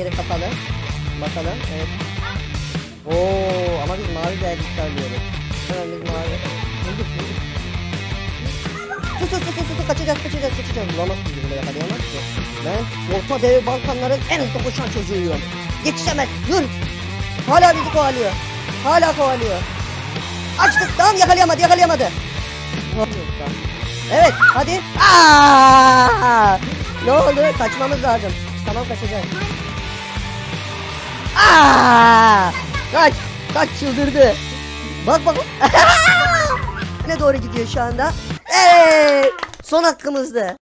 yeri kapalı. Bakalım. Evet. Oo ama biz mavi elbise alıyoruz. Hemen biz mavi. Bulduk bulduk. Sus sus sus sus kaçacağız kaçacağız kaçacağız. Bulamaz bizi bile yakalayamaz ki. Ben Orta Dev Balkanların en hızlı koşan çocuğuyum. Yetişemez dur. Hala bizi kovalıyor. Hala kovalıyor. Açtık tamam yakalayamadı yakalayamadı. Evet hadi. Aa! Ne oldu? Kaçmamız lazım. Tamam kaçacağız. Aa! Kaç! Kaç çıldırdı. Bak bak. ne doğru gidiyor şu anda? Evet! Son hakkımızdı.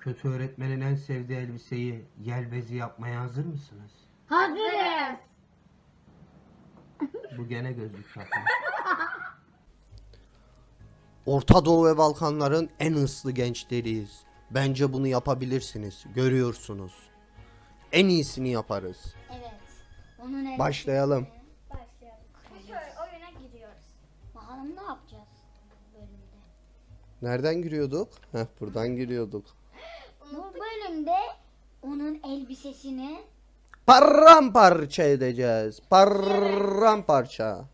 Kötü öğretmenin en sevdiği elbiseyi yel bezi yapmaya hazır mısınız? Hazırız. Bu gene gözlük takmış. Orta Doğu ve Balkanların en hırslı gençleriyiz. Bence bunu yapabilirsiniz. Görüyorsunuz. En iyisini yaparız. Evet. Onun el- Başlayalım. Başlayalım. Şöyle oyuna giriyoruz. Bakalım ne yapacağız bölümde. Nereden giriyorduk? Heh, buradan giriyorduk. Bu bölümde onun elbisesini Paramparça edeceğiz. Paramparça.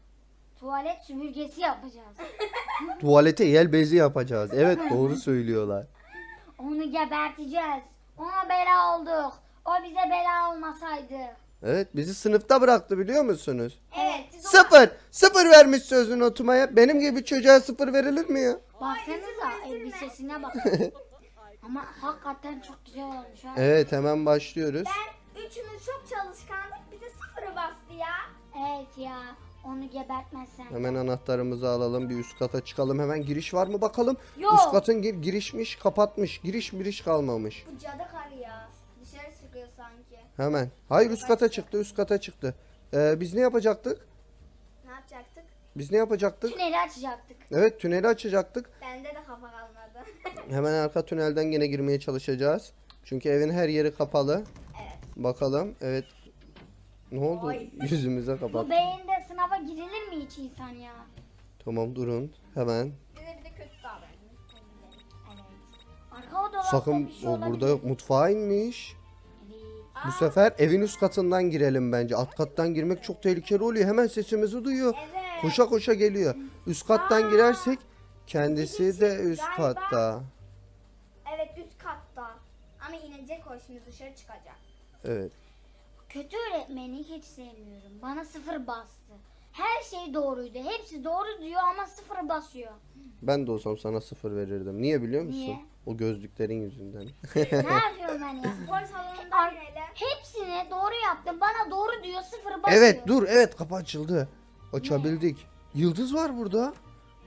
tuvalet süpürgesi yapacağız. Tuvalete yel bezi yapacağız. Evet doğru söylüyorlar. Onu geberteceğiz. Ona bela olduk. O bize bela olmasaydı. Evet bizi sınıfta bıraktı biliyor musunuz? Evet. Sıfır. Sıfır vermiş sözünü oturmaya. Benim gibi çocuğa sıfır verilir mi ya? Baksanıza elbisesine bak. Ama hakikaten çok güzel olmuş ha. Evet hemen başlıyoruz. Üçümüz çok çalışkandık. Bize sıfırı bastı ya. Evet ya. Onu gebertmezsen. Hemen anahtarımızı alalım bir üst kata çıkalım. Hemen giriş var mı bakalım. Yok. Üst katın gir- girişmiş kapatmış. Giriş giriş kalmamış. Bu cadı karı ya. Dışarı çıkıyor sanki. Hemen. Hayır üst kata çıktı üst kata çıktı. Ee, biz ne yapacaktık? Ne yapacaktık? Biz ne yapacaktık? Tüneli açacaktık. Evet tüneli açacaktık. Bende de kafa kalmadı. Hemen arka tünelden yine girmeye çalışacağız. Çünkü evin her yeri kapalı. evet. Bakalım. Evet. Ne oldu? Ay. Yüzümüze kapat. Bu beyinde sınava girilir mi hiç insan ya? Tamam durun. Hemen. Bize bir de kötü davranıyor. Evet. Arka odada Sakın bir şey o olabilir. burada yok. Mutfağa inmiş. Evet. Bu sefer evin üst katından girelim bence. Alt kattan girmek çok tehlikeli oluyor. Hemen sesimizi duyuyor. Evet. Koşa koşa geliyor. Üst kattan girersek kendisi de üst Galiba- katta. Evet üst katta. Ama inecek o şimdi dışarı çıkacak. Evet. Kötü öğretmeni hiç sevmiyorum. Bana sıfır bastı. Her şey doğruydu. Hepsi doğru diyor ama sıfır basıyor. Ben de olsam sana sıfır verirdim. Niye biliyor musun? Niye? O gözlüklerin yüzünden. ne yapıyorum ben ya? Spor salonunda inelim. Hepsini doğru yaptım. Bana doğru diyor sıfır basıyor. evet dur evet kapı açıldı. Açabildik. Yıldız var burada.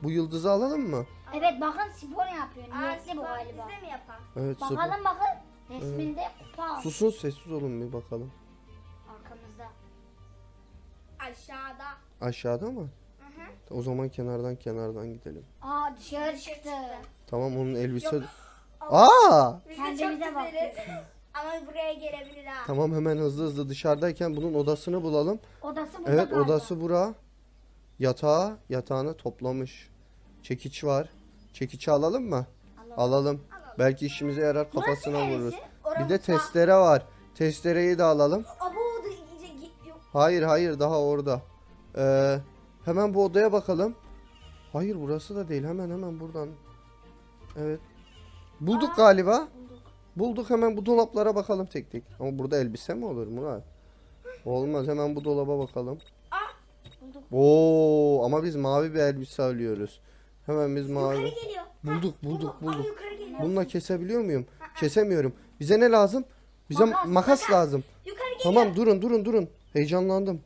Bu yıldızı alalım mı? Evet bakın spor yapıyor. Niyetli bu galiba. Biz de mi yapalım? Evet. Bakalım bakın. Resminde kupa Susun sessiz olun bir bakalım. Aşağıda. Aşağıda mı? Hı hı. O zaman kenardan kenardan gidelim. Aa dışarı çıktı. Tamam onun elbise... Aa! Biz de Kendimize çok güzeliz. Ama buraya gelebilir ha. Tamam hemen hızlı hızlı dışarıdayken bunun odasını bulalım. Odası burada Evet galiba. odası bura. Yatağı, yatağını toplamış. Çekiç var. Çekiçi alalım mı? Alalım. Belki işimize yarar kafasına neresi? vururuz. Orası Bir de testere var. Testereyi de alalım. Hayır hayır daha orada. Ee, hemen bu odaya bakalım. Hayır burası da değil. Hemen hemen buradan. Evet. Bulduk galiba. Bulduk hemen bu dolaplara bakalım tek tek. Ama burada elbise mi olur Murat? Olmaz hemen bu dolaba bakalım. Bulduk. Oo ama biz mavi bir elbise alıyoruz. Hemen biz mavi. Bulduk bulduk bulduk. geliyor. Bununla kesebiliyor muyum? Kesemiyorum. Bize ne lazım? Bize Makas, makas, lazım. Yukarı. Tamam durun durun durun. Heyecanlandım.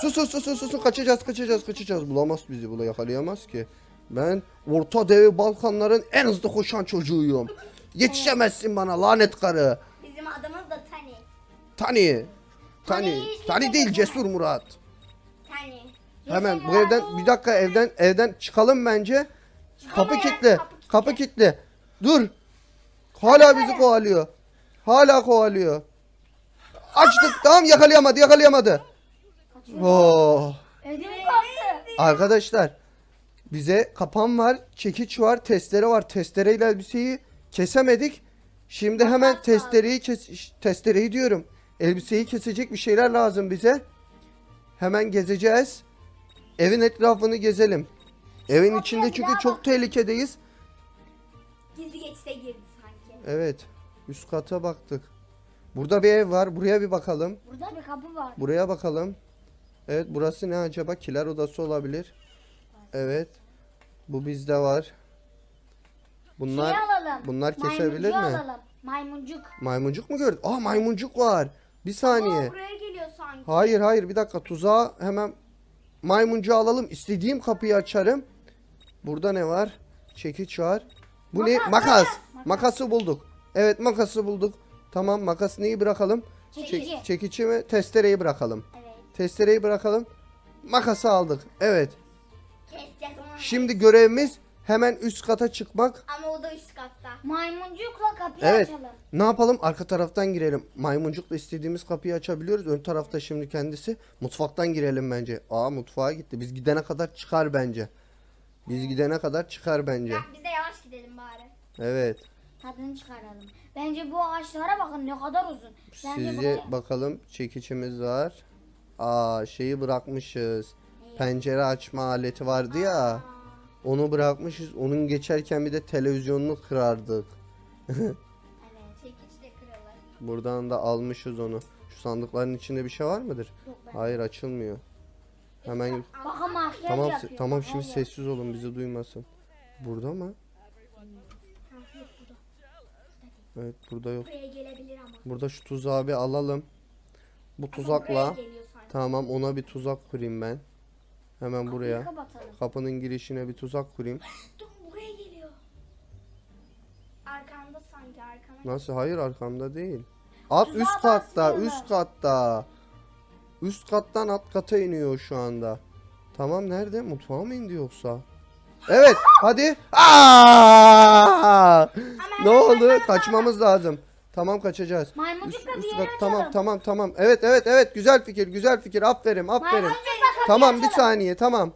Sus sus sus sus sus kaçacağız kaçacağız kaçacağız. Bulamaz bizi bula yakalayamaz ki. Ben Orta Dev Balkanların en hızlı koşan çocuğuyum. Yetişemezsin bana lanet karı. Bizim adımız da Tani. Tani. Tani. Tani, Tani değil Cesur Murat. Tani. Hemen bu evden bir dakika evden evden çıkalım bence. Kapı kilitli. Kapı kilitli. Dur. Hala bizi kovalıyor. Hala kovalıyor. Açtık. Tamam yakalayamadı yakalayamadı. Oh. Ödüm koptu. Arkadaşlar Bize kapan var, çekiç var, testere var. Testereyle elbiseyi kesemedik. Şimdi hemen testereyi kes testereyi diyorum. Elbiseyi kesecek bir şeyler lazım bize. Hemen gezeceğiz. Evin etrafını gezelim. Evin içinde çünkü çok tehlikedeyiz. Gizli geçte girdi sanki. Evet. Üst kata baktık. Burada bir ev var. Buraya bir bakalım. Burada bir kapı var. Buraya bakalım. Evet burası ne acaba? Kiler odası olabilir. Evet. Bu bizde var. Bunlar Şey alalım. bunlar kesebilir Maymuncuğu mi? alalım. Maymuncuk. maymuncuk mu gördük? Aa maymuncuk var. Bir saniye. Buraya geliyor sanki. Hayır hayır bir dakika tuzağa hemen maymuncu alalım. İstediğim kapıyı açarım. Burada ne var? Çekiç var. Bu ne? Makas. Makası bulduk. Evet makası bulduk. Tamam makas neyi bırakalım? Çekici. Çek- çekici mi? Testereyi bırakalım. Evet. Testereyi bırakalım. Makası aldık. Evet. Keseceğiz onu. Şimdi görevimiz hemen üst kata çıkmak. Ama o da üst katta. Maymuncukla kapıyı Evet. açalım. Ne yapalım? Arka taraftan girelim. Maymuncukla istediğimiz kapıyı açabiliyoruz. Ön tarafta şimdi kendisi. Mutfaktan girelim bence. Aa mutfağa gitti. Biz gidene kadar çıkar bence. Biz gidene kadar çıkar bence. Ya, biz de yavaş gidelim bari. Evet. Tadını çıkaralım. Bence bu ağaçlara bakın ne kadar uzun. Bence Size buraya- bakalım çekiçimiz var. Aa şeyi bırakmışız. Pencere açma aleti vardı ya. Onu bırakmışız. Onun geçerken bir de televizyonunu kırardık. Evet. Çekiç de kırılır. Buradan da almışız onu. Şu sandıkların içinde bir şey var mıdır? Yok ben. Hayır açılmıyor. Hemen Bakın makyaj tamam yapıyor. tamam şimdi sessiz olun bizi duymasın. Burada mı? Evet burada yok. Buraya gelebilir ama. Burada şu tuzağı bir alalım. Bu tuzakla tamam ona bir tuzak kurayım ben. Hemen buraya. Kapatalım. Kapının girişine bir tuzak kurayım. Dur buraya geliyor. Arkanda sanki arkana. Nasıl? Hayır arkamda değil. At Tuzağa üst katta, basmıyorlar. üst katta. Üst kattan alt kata iniyor şu anda. Tamam nerede? Mutfağa mı indi yoksa? Evet, hadi. Aa! Ne oldu? Kaçmamız lazım. Tamam kaçacağız. Maymuncukla Üst- bir üst yere açalım. Tamam tamam tamam. Evet evet evet güzel fikir güzel fikir. Aferin aferin. Tamam bir saniye tamam.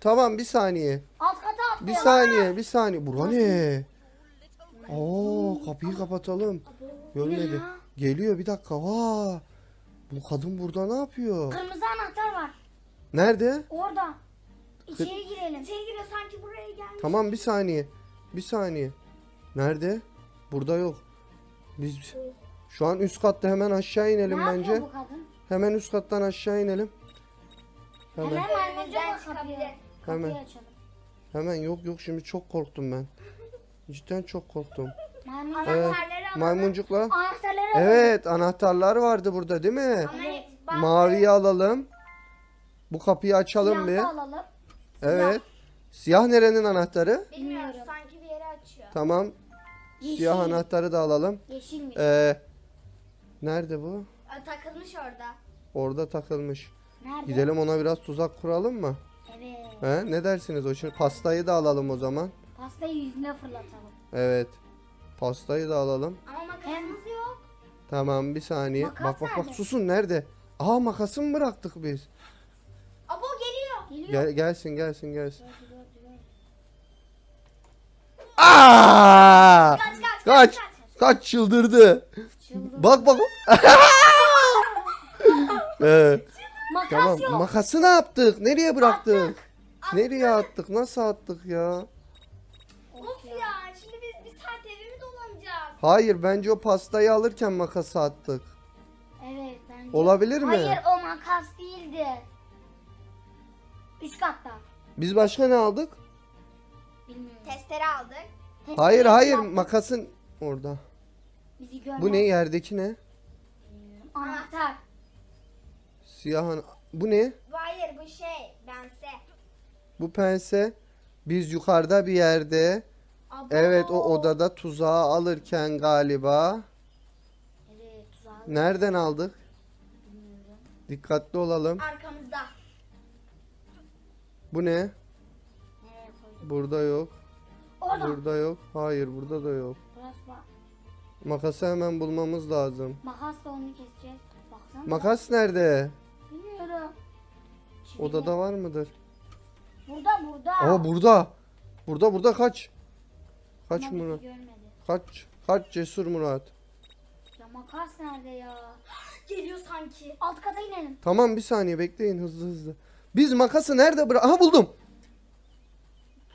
Tamam bir saniye. Alt kata Bir saniye, bir saniye. Bura ne? Oo, kapıyı kapatalım. Görmedi. ya? Geliyor bir dakika. Aa. Bu kadın burada ne yapıyor? Kırmızı anahtar var. Nerede? Orada. İçeri girelim. İçeri giriyor sanki gelmiş. Tamam bir saniye. Bir saniye. Nerede? Burada yok. Biz şu an üst katta hemen aşağı inelim ne bence. yapıyor bu kadın? Hemen üst kattan aşağı inelim. Hemen. Hemen Önümüzden kapıyı, çıkabilir. kapıyı Hemen. açalım. Hemen yok yok şimdi çok korktum ben. Cidden çok korktum. Anahtarları alalım. Maymuncukla. Anahtarları alalım. Evet anahtarlar vardı burada değil mi? Ama Maviyi alalım. Bu kapıyı açalım bir. Silahı alalım. Evet. Siyah nerenin anahtarı? Bilmiyorum sanki bir yere açıyor. Tamam. Yeşil. Siyah anahtarı da alalım. Yeşilmiş. Ee, nerede bu? Aa, Takılmış orada. Orada takılmış. Nerede? Gidelim ona biraz tuzak kuralım mı? Evet. He? Ne dersiniz o şimdi? Pastayı da alalım o zaman. Pastayı yüzüne fırlatalım. Evet. Pastayı da alalım. Ama makasımız yok. Tamam bir saniye. Makas bak bak bak nerede? susun nerede? Aa makası mı bıraktık biz? Abo geliyor. Geliyor. Gel, gelsin gelsin gelsin. Aa! Kaç kaç Kaç! Kaç çıldırdı. Çıldır. Bak bak. Makas Tamam. yok. Makası ne yaptık? Nereye bıraktık? Nereye attık? Nasıl attık ya? Of ya şimdi biz bir saat evi mi dolanacağız? Hayır bence o pastayı alırken makası attık. Evet bence. Olabilir mi? Hayır o makas değildi. Üst katta. Biz başka ne aldık? Testere aldık. Testere Hayır hayır yaptık. makasın orada. Bizi görmez. Bu ne yerdeki ne? Anahtar. Siyah an- Bu ne? Bu Hayır bu şey bense. Bu pense. Biz yukarıda bir yerde. Abo. Evet o odada tuzağı alırken galiba. Evet tuzağı Nereden aldık? bilmiyorum. Dikkatli olalım. Arkamızda. Bu ne? Burada yok. Orada. Burada yok. Hayır burada da yok. Burası bak. Makası hemen bulmamız lazım. Makasla onu keseceğiz. Baksana. Makas nerede? Bilmiyorum. Çivi Odada var mıdır? Burada burada. Aa burada. Burada burada kaç. Kaç Ama bizi Murat. görmedi. Kaç. Kaç cesur Murat. Ya makas nerede ya? Geliyor sanki. Alt kata inelim. Tamam bir saniye bekleyin hızlı hızlı. Biz makası nerede bırak? Aha buldum.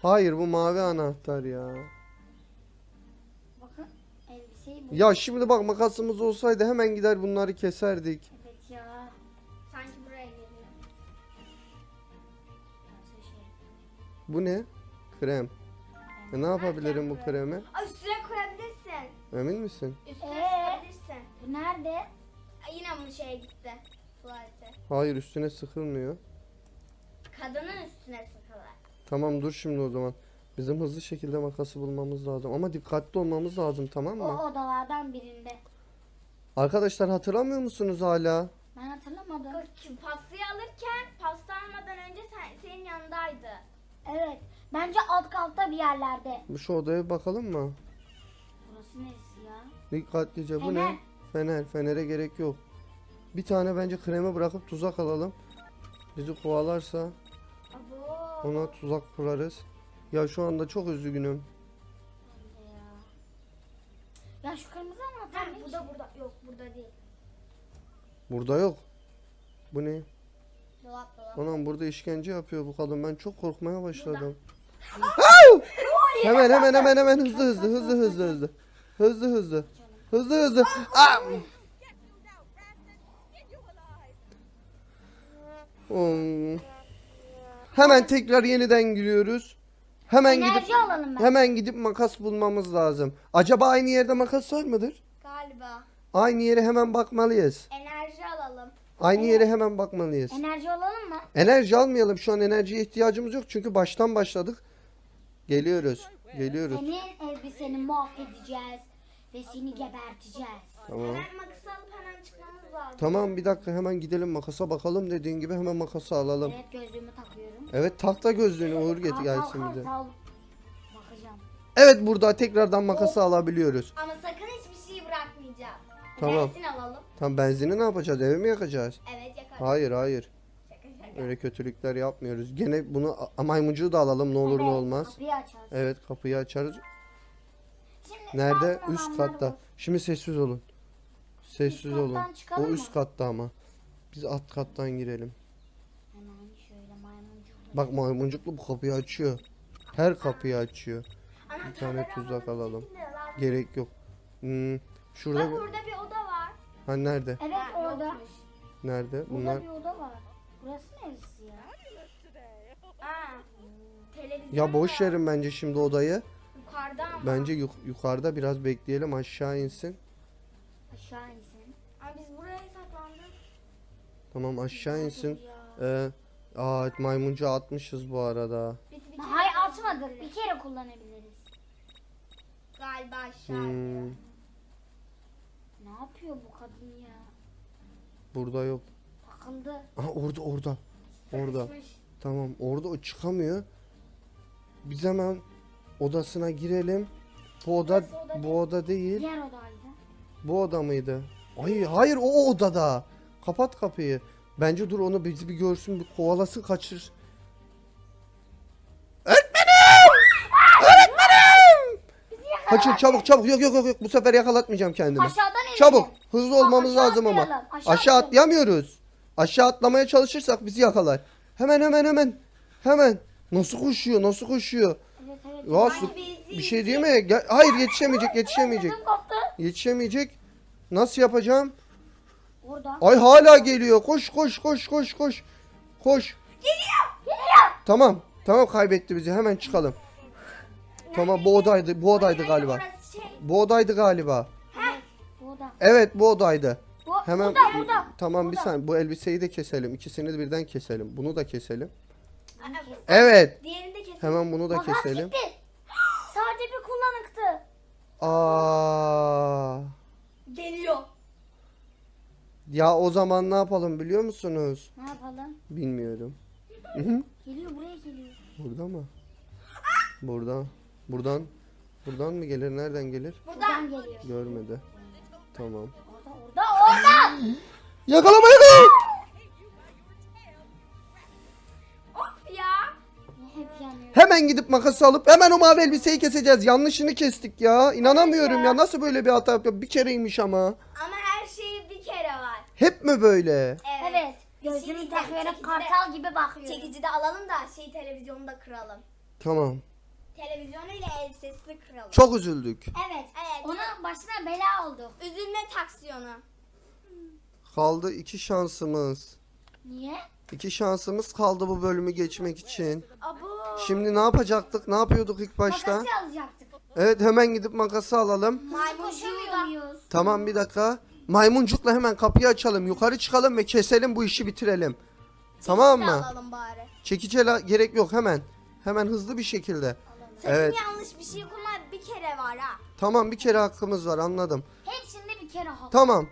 Hayır bu mavi anahtar ya. Bakın elbiseyi bu. Ya şimdi bak makasımız olsaydı hemen gider bunları keserdik. Evet ya. Sanki buraya geliyor. Şey? Bu ne? Krem. E ne yapabilirim bu kremi? Üstüne koyabilirsin. Emin misin? Üstüne Ee? sıkabilirsin. Bu nerede? Ay, yine bu şeye gitti. Tuvalete. Hayır üstüne sıkılmıyor. Kadının üstüne sıkılır. Tamam dur şimdi o zaman. Bizim hızlı şekilde makası bulmamız lazım. Ama dikkatli olmamız lazım tamam O mı? odalardan birinde. Arkadaşlar hatırlamıyor musunuz hala? Ben hatırlamadım. Pastayı alırken pasta almadan önce sen, senin yanındaydı. Evet. Bence alt katta bir yerlerde. Bu Şu odaya bir bakalım mı? Burası neresi ya? Dikkatlice bu ne? Fener. Fenere gerek yok. Bir tane bence kremi bırakıp tuzak alalım. Bizi kovalarsa. Ona tuzak kurarız. Ya şu anda çok üzgünüm. Ya? Ya şu kırmızı anahtar ne? burada burada. Yok burada değil. Burada yok. Bu ne? Dolap dolap. Anam burada işkence yapıyor bu kadın. Ben çok korkmaya başladım. Hemen hemen hemen hemen hızlı hızlı hızlı hızlı hızlı. Hızlı hızlı. Hızlı hızlı. Aa! Hmm. Hemen tekrar yeniden giriyoruz. Hemen gidip Enerji alalım ben. hemen gidip makas bulmamız lazım. Acaba aynı yerde makas var mıdır? Galiba. Aynı yere hemen bakmalıyız. Enerji alalım. Aynı yere hemen bakmalıyız. Enerji alalım mı? Enerji almayalım. Şu an enerjiye ihtiyacımız yok. Çünkü baştan başladık. Geliyoruz. Geliyoruz. Senin elbiseni mahvedeceğiz. Ve seni geberteceğiz. Tamam. Hemen makası alıp hemen çıkmamız lazım. Tamam bir dakika hemen gidelim makasa bakalım dediğin gibi hemen makası alalım. Evet gözlüğümü takıyorum. Evet tahta gözlüğünü Uğur get gelsin bize. Bakacağım. Evet burada tekrardan makası alabiliyoruz. Ama sakın hiçbir şeyi bırakmayacağım. Tamam. Benzin alalım. Tam benzini ne yapacağız? Eve mi yakacağız? Evet yakarız. Hayır hayır. Şaka şaka. Öyle kötülükler yapmıyoruz. Gene bunu a- maymuncuğu da alalım ne olur ne Evet, olmaz. Kapıyı açarız. Evet kapıyı açarız. Şimdi Nerede? Üst katta. Şimdi sessiz olun. Sessiz Üst olun. kattan O üst mı? katta ama. Biz alt kattan girelim. Hemen şöyle maymuncukla. Bak maymuncuklu bu kapıyı açıyor. Her kapıyı açıyor. Bir tane tuzak alalım. Gerek yok. Hmm, şurada Bak bir... burada bir oda var. Ha nerede? Evet Ha, orada. yokmuş. Nerede? Burada Bunlar bir oda var. Burası neresi ya? Aa, televizyon ya boş var. verin bence şimdi odayı. Yukarıda ama. Bence yuk- yukarıda biraz bekleyelim aşağı insin. Aşağı insin. Ama biz buraya saklandık. Tamam aşağı insin. Ee, aa maymuncu atmışız bu arada. Biz bir Hayır kere atmadık. Bir kere kullanabiliriz. Galiba aşağı. Hmm, Ne yapıyor bu kadın ya? burada yok. Takıldı. Aha orada orada. Orada. Sıkışmış. Tamam orada o çıkamıyor. Biz hemen odasına girelim. Bu oda Burası oda bu oda değil. Diğer odaydı. Bu oda mıydı? Ay hayır o odada. Kapat kapıyı. Bence dur onu bizi bir görsün bir kovalasın kaçır. Öğretmenim! Öğretmenim! Kaçır çabuk çabuk yok yok yok yok bu sefer yakalatmayacağım kendimi. Aşağıdan inelim. Çabuk hızlı olmamız aşağı lazım ama. atlayalım, aşağı Aşağı atlayalım. atlayamıyoruz. Aşağı atlamaya çalışırsak bizi yakalar. Hemen hemen hemen. Hemen. Nasıl koşuyor nasıl koşuyor. Evet evet. Ya Ay, su- bizi bir şey değil mi? Gel- Hayır yetişemeyecek yetişemeyecek. Ödüm koptu. Yetişemeyecek. Nasıl yapacağım? Orada. Ay hala geliyor. Koş koş koş koş koş. Koş. Geliyor. Geliyor. Tamam. Tamam kaybetti bizi. Hemen çıkalım. Tamam bu odaydı. Bu odaydı galiba. Şey. Bu odaydı galiba. Evet. Bu oda. Evet bu odaydı. Bu, Hemen burada burada. Tamam bir Burada. saniye. Bu elbiseyi de keselim. İkisini de birden keselim. Bunu da keselim. Evet. Diğerini de kesin. Hemen bunu da keselim. gitti. Sadece bir kullanıktı. Aa. Geliyor. Ya o zaman ne yapalım biliyor musunuz? Ne yapalım? Bilmiyorum. Geliyor buraya geliyor. Burada mı? Burada. Buradan. Buradan mı gelir? Nereden gelir? Buradan geliyor. Görmedi. Tamam. Orada orada orada. Yakalama yakalama. Of ya. Hemen gidip makası alıp hemen o mavi elbiseyi keseceğiz. Yanlışını kestik ya. İnanamıyorum ya. Nasıl böyle bir hata yapıyor? Bir kereymiş ama. Ama her şeyi bir kere var. Hep mi böyle? Evet. Gözümü diyeceğim, takıyorum çekicide- kartal gibi bakıyorum. Çekici de alalım da şey televizyonu da kıralım. Tamam. Televizyonu ile elbisesini kıralım. Çok üzüldük. Evet. Evet. Ona başına bela oldu. Üzülme taksiyonu. Kaldı iki şansımız. Niye? İki şansımız kaldı bu bölümü geçmek için. Abu. Şimdi ne yapacaktık? Ne yapıyorduk ilk başta? Makası alacaktık. Evet hemen gidip makası alalım. Koşamıyor muyuz? Tamam bir dakika. Maymuncukla hemen kapıyı açalım. Yukarı çıkalım ve keselim bu işi bitirelim. Tamam mı? alalım bari. Çekice la- gerek yok hemen. Hemen hızlı bir şekilde. Sakın Evet. yanlış bir şey yapma bir kere var ha. Tamam bir kere hakkımız var anladım. Hepsinde bir kere hak. Tamam.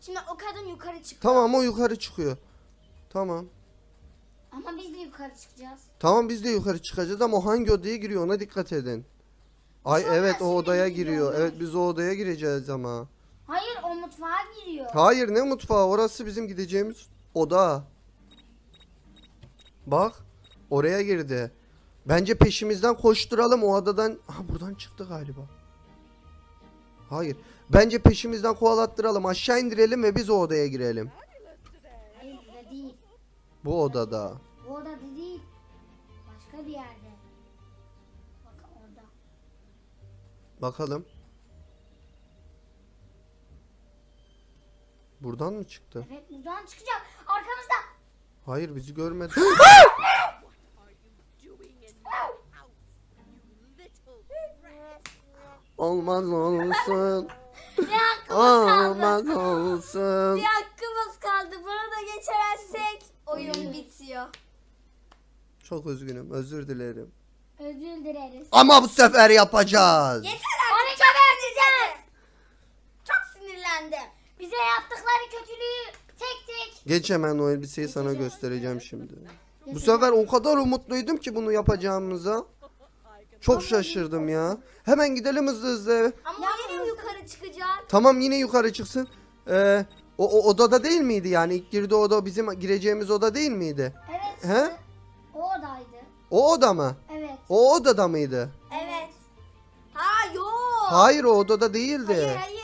Şimdi o kadın yukarı çık. Tamam o yukarı çıkıyor. Tamam. Ama biz de yukarı çıkacağız. Tamam biz de yukarı çıkacağız ama o hangi odaya giriyor ona dikkat edin. Ay evet o odaya giriyor. Evet biz o odaya gireceğiz ama. Hayır o mutfağa giriyor. Hayır ne mutfağı orası bizim gideceğimiz oda. Bak oraya girdi. Bence peşimizden koşturalım o odadan. Ha buradan çıktı galiba. Hayır. Bence peşimizden kovalattıralım aşağı indirelim ve biz o odaya girelim. Hayır burada değil. Bu odada. Bu odada değil. Başka bir yerde. Bak orada. Bakalım. Buradan mı çıktı? Evet buradan çıkacak. Arkamızda. Hayır bizi görmedi. Olmaz olsun. Olmaz olsun. Bir hakkımız kaldı. Bunu da geçemezsek oyun bitiyor. Çok üzgünüm. Özür dilerim. Özür dileriz. Ama bu sefer yapacağız. Yeter Onu artık. geberteceğiz. Çok sinirlendim. Bize yaptıkları kötülüğü tek tek. Geç hemen o elbiseyi sana göstereceğim şimdi. Bu sefer o kadar umutluydum ki bunu yapacağımıza. Çok şaşırdım ya. Hemen gidelim hızlı hızlı. Ama yine yukarı çıkacak. Tamam yine yukarı çıksın. Ee, o, o odada değil miydi yani? İlk girdiği oda bizim gireceğimiz oda değil miydi? Evet. He? O odaydı. O oda mı? Evet. O odada mıydı? Evet. Ha yok. Hayır o odada değildi. Hayır hayır.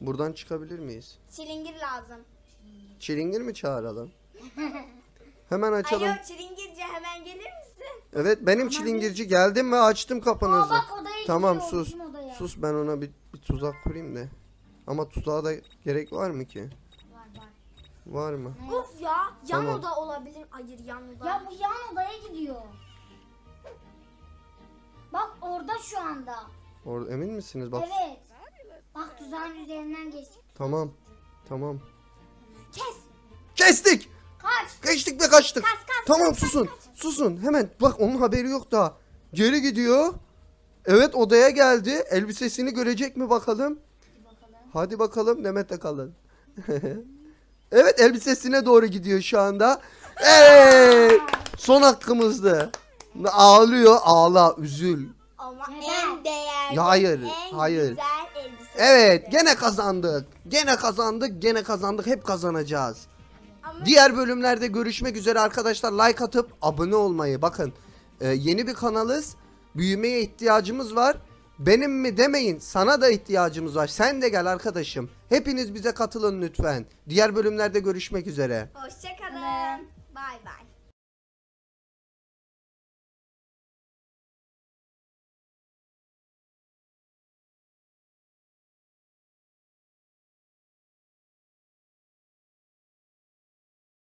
Buradan çıkabilir miyiz? Çilingir lazım. Çilingir mi çağıralım? Hemen açalım. Alo çilingirci hemen gelir misin? Evet benim çilingirci geldim ve açtım Aa kapınızı. bak odaya Tamam gidiyor, sus. bizim odaya. Sus ben ona bir, bir tuzak kurayım da. Ama tuzağa da gerek var mı ki? Var var. Var mı? Of ya yan Tamam. oda olabilir. Hayır yan oda. Ya bu yan odaya gidiyor. Bak orada şu anda. Orada emin misiniz? Bak. Evet. Bak tuzağın üzerinden geçtik. Tamam. Tamam. Kes. Kestik. Kaç. Geçtik ve kaçtık. Kaç, kaç, tamam kaç, susun. Susun. Hemen bak onun haberi yok da. Geri gidiyor. Evet odaya geldi. Elbisesini görecek mi bakalım? Hadi bakalım Demet'e kalın. evet elbisesine doğru gidiyor şu anda. Evet. Son hakkımızdı. Ağlıyor ağla üzül. Ama en değerli, Ya hayır, en hayır. güzel. Evet gene kazandık. Gene kazandık gene kazandık hep kazanacağız. Ama Diğer bölümlerde görüşmek üzere arkadaşlar like atıp abone olmayı bakın. e, yeni bir kanalız. Büyümeye ihtiyacımız var. Benim mi demeyin sana da ihtiyacımız var. Sen de gel arkadaşım. Hepiniz bize katılın lütfen. Diğer bölümlerde görüşmek üzere. hoşçakalın. Bay bay.